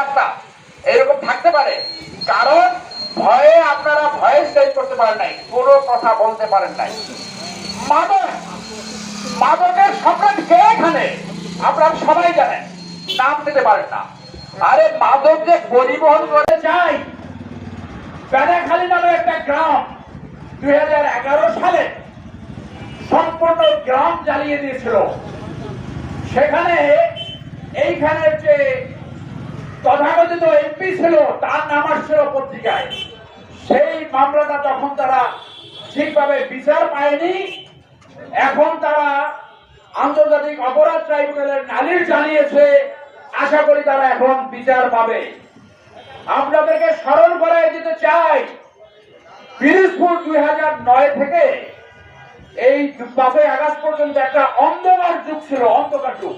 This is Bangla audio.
রাস্তা এরকম থাকতে পারে। কারণ ভয়ে আপনারা ভয়ে স্টেজ করতে পারেন নাই। কোনো কথা বলতে পারেন নাই। মাদক। মাদকের সম্রাট কে এখানে? আপনারা সবাই জানেন। নাম দিতে পারেন না। আরে মাদক যে পরিবহন করে যায় বেড়াখালী নামে একটা গ্রাম দুই হাজার এগারো সালে সম্পূর্ণ গ্রাম জ্বালিয়ে দিয়েছিল। সেখানে এইখানে তথাকথিত এমপি ছিল, তার নাম আসছিল পত্রিকায়। সেই মামলাটা তখন তারা ঠিকভাবে বিচার পায়নি। এখন তারা আন্তর্জাতিক অপরাধ ট্রাইব্যুনালের নালিশ জানিয়েছে। আশা করি তারা এখন বিচার পাবে। আপনাদেরকে স্মরণ করাই দিতে চাই পিরিজপুর দুই হাজার নয় থেকে এই পাঁচই আগস্ট পর্যন্ত একটা অন্ধকার যুগ ছিল, অন্ধকার যুগ।